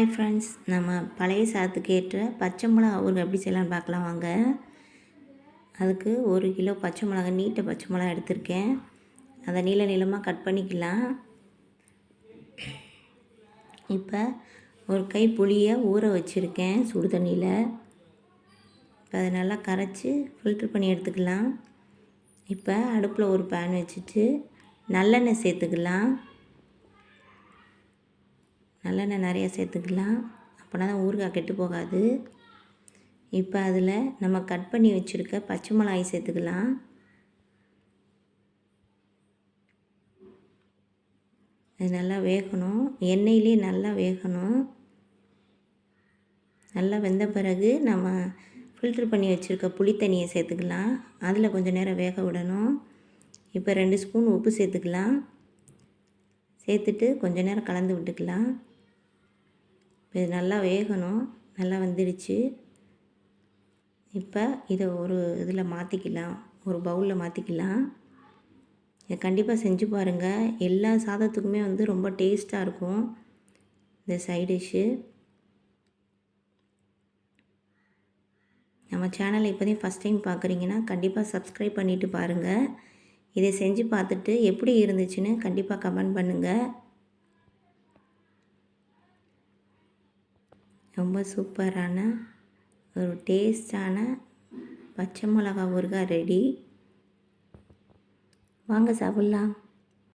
Hi friends நம்ம பழைய சாதத்துக்கு ஏற்ற பச்சை மிளகா ஊருக்கு எப்படி செய்யலாம்னு பார்க்கலாம் வாங்க. அதுக்கு ஒரு கிலோ பச்சை மிளகா நீட்டை பச்சை மிளகா எடுத்திருக்கேன். அதை நீள நீளமாக கட் பண்ணிக்கலாம். இப்போ ஒரு கை புளியை ஊற வச்சுருக்கேன் சுடு தண்ணியில். இப்போ அதை நல்லா கரைச்சி ஃபில்ட்ரு பண்ணி எடுத்துக்கலாம். இப்போ அடுப்பில் ஒரு பேன் வச்சுட்டு நல்லெண்ணெய் சேர்த்துக்கலாம். நல்லெண்ணெய் நிறைய சேர்த்துக்கலாம். அப்போனா தான் ஊறுகாய் கெட்டு போகாது. இப்போ அதில் நம்ம கட் பண்ணி வச்சுருக்க பச்சை மிளகாய் சேர்த்துக்கலாம். அது நல்லா வேகணும். எண்ணெயிலே நல்லா வேகணும். நல்லா வெந்த பிறகு நம்ம ஃபில்ட்ரு பண்ணி வச்சுருக்க புளி தண்ணியை சேர்த்துக்கலாம். அதில் கொஞ்சம் நேரம் வேக விடணும். இப்போ ரெண்டு ஸ்பூன் உப்பு சேர்த்துக்கலாம். சேர்த்துட்டு கொஞ்சம் நேரம் கலந்து விட்டுக்கலாம். இது நல்லா வேகணும். நல்லா வந்துடுச்சு. இப்போ இதை ஒரு இதில் மாற்றிக்கலாம் ஒரு பவுலில் மாற்றிக்கலாம் இதை கண்டிப்பாக செஞ்சு பாருங்கள் எல்லா சாதத்துக்குமே வந்து ரொம்ப டேஸ்ட்டாக இருக்கும். இந்த சைட் டிஷ்ஷு. நம்ம சேனலை இப்போதையும் ஃபஸ்ட் டைம் பார்க்குறீங்கன்னா கண்டிப்பாக சப்ஸ்கிரைப் பண்ணிவிட்டு பாருங்கள் இதை செஞ்சு பார்த்துட்டு எப்படி இருந்துச்சுன்னு கண்டிப்பாக கமெண்ட் பண்ணுங்கள் ரொம்ப சூப்பரான ஒரு டேஸ்டான பச்சை மிளகா ஊறுகாய் ரெடி வாங்க சாப்பிட்லாம்.